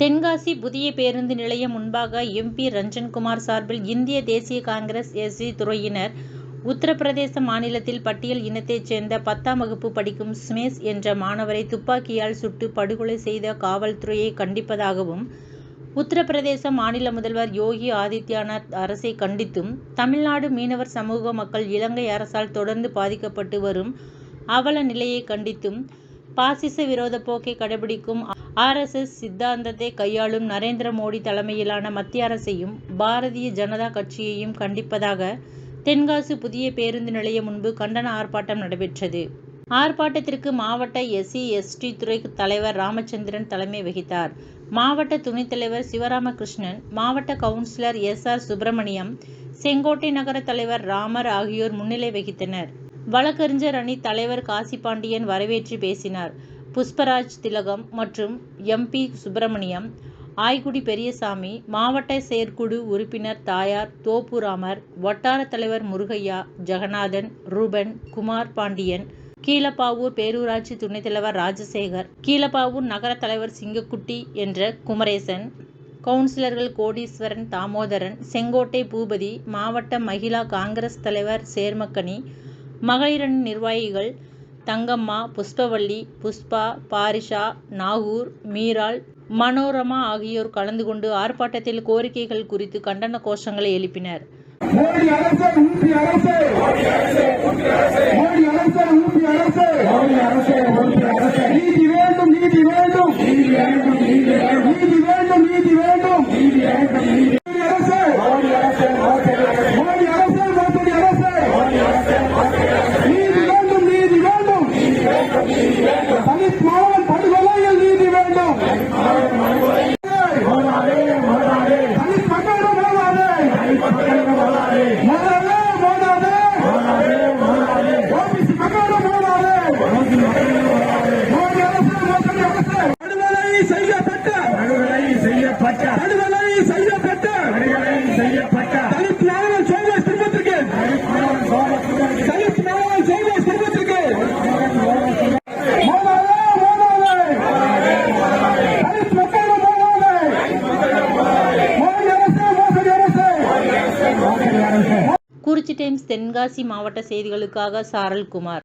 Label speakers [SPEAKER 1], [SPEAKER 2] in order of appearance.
[SPEAKER 1] தென்காசி புதிய பேருந்து நிலையம் முன்பாக எம்பி ரஞ்சன்குமார் சார்பில் இந்திய தேசிய காங்கிரஸ் எஸ். சி. துறையினர் உத்தரப்பிரதேச மாநிலத்தில் பட்டியல் இனத்தைச் சேர்ந்த பத்தாம் வகுப்பு படிக்கும் சுமேஷ் என்ற மாணவரை துப்பாக்கியால் சுட்டு படுகொலை செய்த காவல்துறையை கண்டிப்பதாகவும் உத்தரப்பிரதேச மாநில முதல்வர் யோகி ஆதித்யநாத் அரசை கண்டித்தும் தமிழ்நாடு மீனவர் சமூக மக்கள் இலங்கை அரசால் தொடர்ந்து பாதிக்கப்பட்டு வரும் அவல நிலையை கண்டித்தும் பாசிச விரோத போக்கை கடைபிடிக்கும் ஆர். எஸ். எஸ். சித்தாந்தத்தை கையாளும் நரேந்திர மோடி தலைமையிலான மத்திய அரசையும் பாரதிய ஜனதா கட்சியையும் கண்டிப்பதாக தென்காசி புதிய பேருந்து நிலையம் முன்பு கண்டன ஆர்ப்பாட்டம் நடைபெற்றது. ஆர்ப்பாட்டத்திற்கு மாவட்ட எஸ். எஸ்டி துறை தலைவர் ராமச்சந்திரன் தலைமை வகித்தார். மாவட்ட துணைத் தலைவர் சிவராமகிருஷ்ணன் மாவட்ட councillor S. R. Subramaniam Sengottai நகர தலைவர் ராமர் ஆகியோர் முன்னிலை வகித்தனர். வழக்கறிஞர் அணி தலைவர் காசிபாண்டியன் வரவேற்று பேசினார். புஷ்பராஜ் திலகம் மற்றும் எம். பி. சுப்பிரமணியம் ஆய்குடி பெரியசாமி மாவட்ட செயற்குழு உறுப்பினர் தாயார் தோப்புராமர் வட்டார தலைவர் முருகையா ஜெகநாதன் ரூபன் குமார் பாண்டியன் கீழப்பாவூர் பேரூராட்சி துணைத் தலைவர் ராஜசேகர் கீழப்பாவூர் நகர தலைவர் சிங்கக்குட்டி என்ற குமரேசன் கவுன்சிலர்கள் கோடீஸ்வரன் தாமோதரன் செங்கோட்டை பூபதி மாவட்ட மகிளா காங்கிரஸ் தலைவர் சேர்மக்கனி மகளிரணி நிர்வாகிகள் தங்கம்மா புஷ்பவள்ளி புஷ்பா பாரிஷா நாகூர் மீராள் மனோரமா ஆகியோர் கலந்து கொண்டு ஆர்ப்பாட்டத்தில் கோரிக்கைகள் குறித்து கண்டன கோஷங்களை எழுப்பினர்.
[SPEAKER 2] மோடி அரசு ஊபி அரசு. மோடி அரசு ஊபி அரசு. நீதி வேண்டும் நீதி வேண்டும். வேண்டும்
[SPEAKER 1] குறிச்சி டைம்ஸ் தென்காசி மாவட்ட செய்திகளுக்காக சாரல்குமார்.